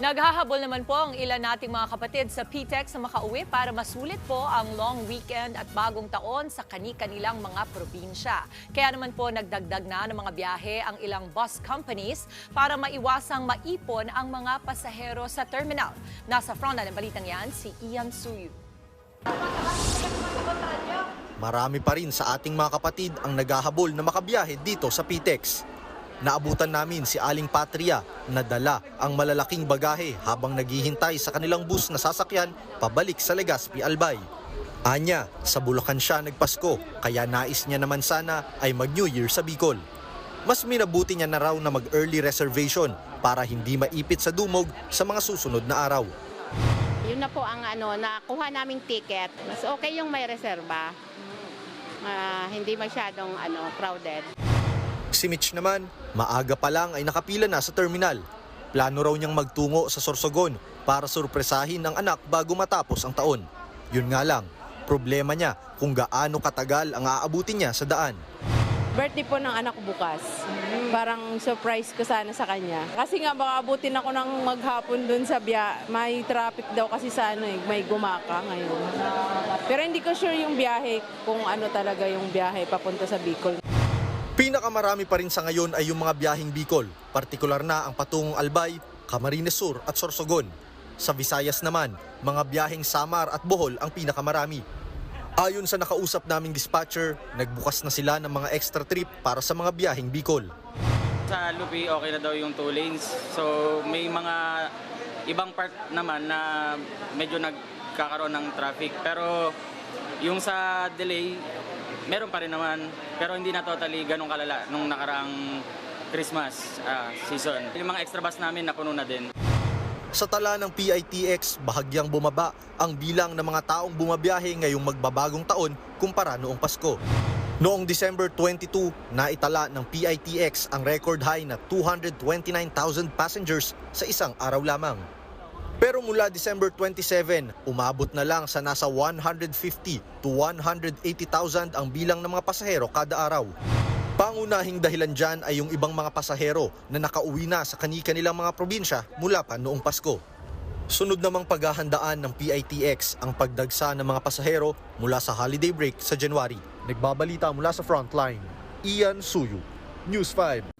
Naghahabol naman po ang ilan nating mga kapatid sa PTEX na makauwi para masulit po ang long weekend at bagong taon sa kani-kanilang mga probinsya. Kaya naman po nagdagdag na ng mga biyahe ang ilang bus companies para maiwasang maipon ang mga pasahero sa terminal. Nasa front na ng balitang yan si Ian Suyu. Marami pa rin sa ating mga kapatid ang naghahabol na makabiyahe dito sa PTEX. Naabutan namin si Aling Patria na dala ang malalaking bagahe habang naghihintay sa kanilang bus na sasakyan pabalik sa Legazpi Albay. Anya, sa Bulacan siya nagpasko kaya nais niya naman sana ay mag New Year sa Bicol. Mas minabuti niya na raw na mag-early reservation para hindi maipit sa dumog sa mga susunod na araw. Yun na po ang ano, nakuha naming ticket. Mas okay yung may reserba. Ah, hindi masyadong ano, crowded. Si Mitch naman, maaga pa lang ay nakapila na sa terminal. Plano raw niyang magtungo sa Sorsogon para sorpresahin ang anak bago matapos ang taon. Yun nga lang, problema niya kung gaano katagal ang aabutin niya sa daan. Birthday po ng anak ko bukas. Parang surprise ko sana sa kanya. Kasi nga baka abutin ako ng maghapon dun sa biya. May traffic daw kasi sa ano eh, may gumaka ngayon. Pero hindi ko sure yung biyahe kung ano talaga yung biyahe papunta sa Bicol. Pinakamarami pa rin sa ngayon ay yung mga biyaheng Bicol, partikular na ang patungong Albay, Camarines Sur at Sorsogon. Sa Visayas naman, mga biyaheng Samar at Bohol ang pinakamarami. Ayon sa nakausap naming dispatcher, nagbukas na sila ng mga extra trip para sa mga biyaheng Bicol. Sa Lupi, okay na daw yung two lanes. So, may mga ibang part naman na medyo nagkakaroon ng traffic. Pero yung sa delay, meron pa rin naman. Pero hindi na totally ganun kalala nung nakaraang Christmas ah, season. Yung mga extra bus namin napuno na din. Sa tala ng PITX, bahagyang bumaba ang bilang ng mga taong bumabiyahe ngayong magbabagong taon kumpara noong Pasko. Noong December 22, naitala ng PITX ang record high na 229,000 passengers sa isang araw lamang. Pero mula December 27, umabot na lang sa nasa 150 to 180,000 ang bilang ng mga pasahero kada araw. Pangunahing dahilan dyan ay yung ibang mga pasahero na nakauwi na sa kani-kanilang mga probinsya mula pa noong Pasko. Sunod namang paghahandaan ng PITX ang pagdagsa ng mga pasahero mula sa holiday break sa January. Nagbabalita mula sa frontline, Ian Suyu, News 5.